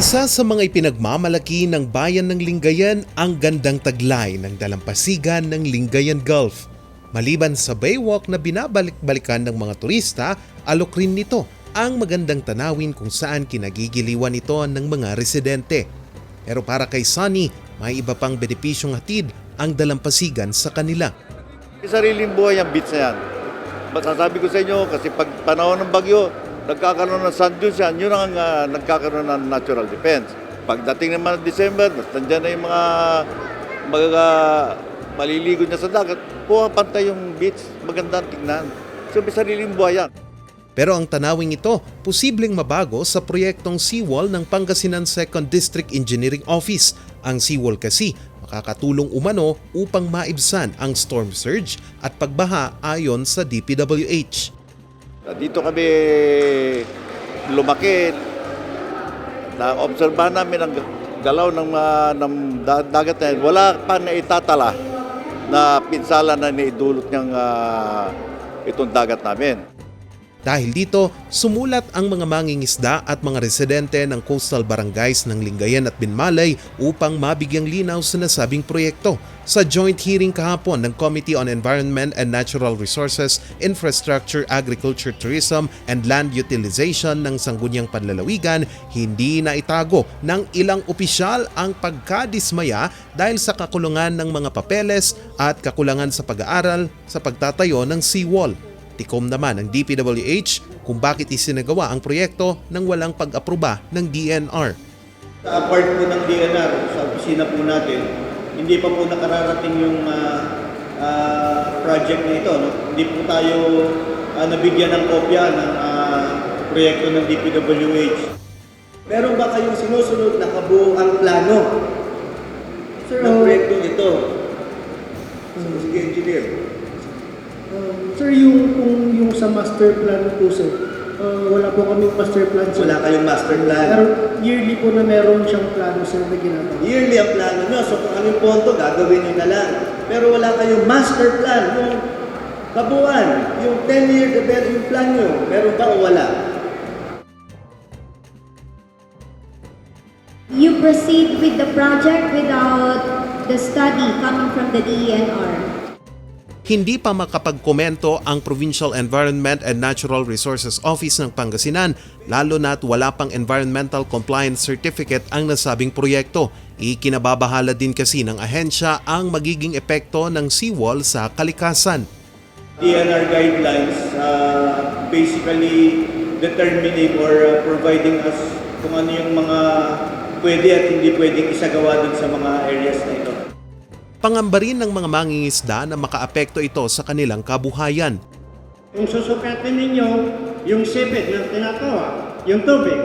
Isa sa mga ipinagmamalaki ng bayan ng Lingayen ang gandang taglay ng dalampasigan ng Lingayen Gulf. Maliban sa baywalk na binabalik-balikan ng mga turista, alok rin nito ang magandang tanawin kung saan kinagigiliwan ito ng mga residente. Pero para kay Sunny, may iba pang benepisyong hatid ang dalampasigan sa kanila. Sariling buhay ang beach na yan. Masasabi ko sa inyo, kasi pag panahon ng bagyo, nagkakaroon ng sand dunes yan, yun ang ah, nagkakaroon ng natural defense. Pagdating naman ng December, nandiyan na yung mga, mga maliligo niya sa dagat, pumapantay yung beach, magandang tignan. So may sariling buhay yan. Pero ang tanawing ito, posibleng mabago sa proyektong seawall ng Pangasinan 2nd District Engineering Office. Ang seawall kasi makakatulong umano upang maibsan ang storm surge at pagbaha ayon sa DPWH. Dito kami lumaki. Na-obserbahan namin ang galaw ng, ah, ng da- dagat na yan. Wala pa na itatala na pinsala na naidulot niyang ah, itong dagat namin. Dahil dito, sumulat ang mga mangingisda at mga residente ng coastal barangays ng Lingayen at Binmalay upang mabigyang linaw sa nasabing proyekto. Sa joint hearing kahapon ng Committee on Environment and Natural Resources, Infrastructure, Agriculture, Tourism, and Land Utilization ng Sangguniang Panlalawigan, hindi na itago ng ilang opisyal ang pagkadismaya dahil sa kakulungan ng mga papeles at kakulangan sa pag-aaral sa pagtatayo ng seawall. Tikom naman ng DPWH kung bakit isinagawa ang proyekto nang walang pag-aproba ng DNR. Sa part po ng DNR, sa opisina po natin, hindi pa po nakararating yung ah, ah, project na ito. No? Hindi po tayo ah, nabigyan ng kopya ng ah, proyekto ng DPWH. Meron ba kayong sinusunod na kabuuang plano Sir, ng uh, proyektong ito? Sige, engineer. Sir, yung, kung yung sa master plan po, sir, uh, wala po kaming master plan, sir. Wala kayong master plan. Pero yearly po na meron siyang plano, sir, na ginagawa. Yearly ang plano nyo. So kung anong ponto, gagawin nyo na lang. Pero wala kayong master plan. Yung kabuuan, yung 10-year development plan nyo, meron ba o wala? You proceed with the project without the study coming from the DENR. Hindi pa makapagkomento ang Provincial Environment and Natural Resources Office ng Pangasinan lalo na't wala pang Environmental Compliance Certificate ang nasabing proyekto. Ikinababahala din kasi ng ahensya ang magiging epekto ng seawall sa kalikasan. DNR guidelines ah, basically determining or ah, providing us kung ano yung mga pwede at hindi pwedeng isagawa dun sa mga areas na ito. Pangamba rin ng mga mangingisda na makaapekto ito sa kanilang kabuhayan. Kung susukatin ninyo yung sipit na tinatawa, yung tubig,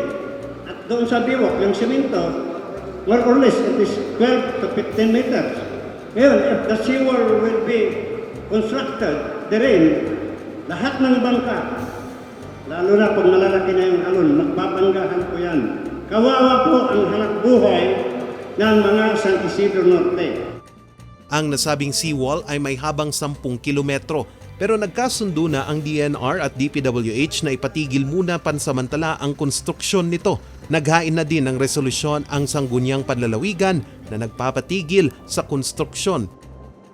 at doon sa biwak, yung simento, more or less, it is 12 to 15 meters. Ngayon, if the seawall will be constructed, therein, lahat ng bangka, lalo na pag malalaki na yung alon, magbabanggahan po yan. Kawawa po ang hanap buhay ng mga San Isidro Norte. Ang nasabing seawall ay may habang 10 kilometro pero nagkasundo na ang DNR at DPWH na ipatigil muna pansamantala ang konstruksyon nito. Naghain na din ng resolusyon ang Sangguniang Panlalawigan na nagpapatigil sa konstruksyon.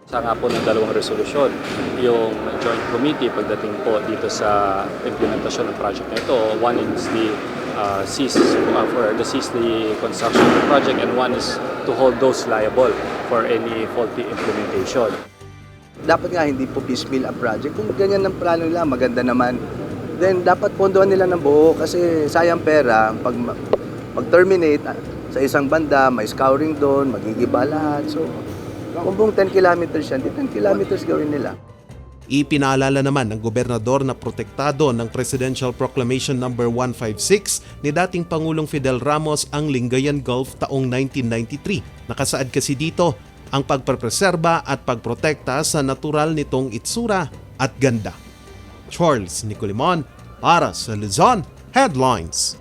Sa nga po ng dalawang resolusyon, yung joint committee pagdating po dito sa implementasyon ng project na ito, one is the uh, cease uh, for the cease the construction of the project and one is to hold those liable for any faulty implementation. dapat nga hindi po piecemeal ang project. Kung ganyan ang plano nila, maganda naman. Then dapat pondohan nila ng buo kasi sayang pera pag pag terminate sa isang banda, may scouring doon, magigiba lahat. So, kung buong 10 kilometers yan, di 10 kilometers gawin nila. Ipinaalala naman ng gobernador na protektado ng Presidential Proclamation No. 156 ni dating Pangulong Fidel Ramos ang Lingayen Gulf taong 1993. Nakasaad kasi dito ang pagpapreserba at pagprotekta sa natural nitong itsura at ganda. Charles Nicolimon para sa Luzon Headlines.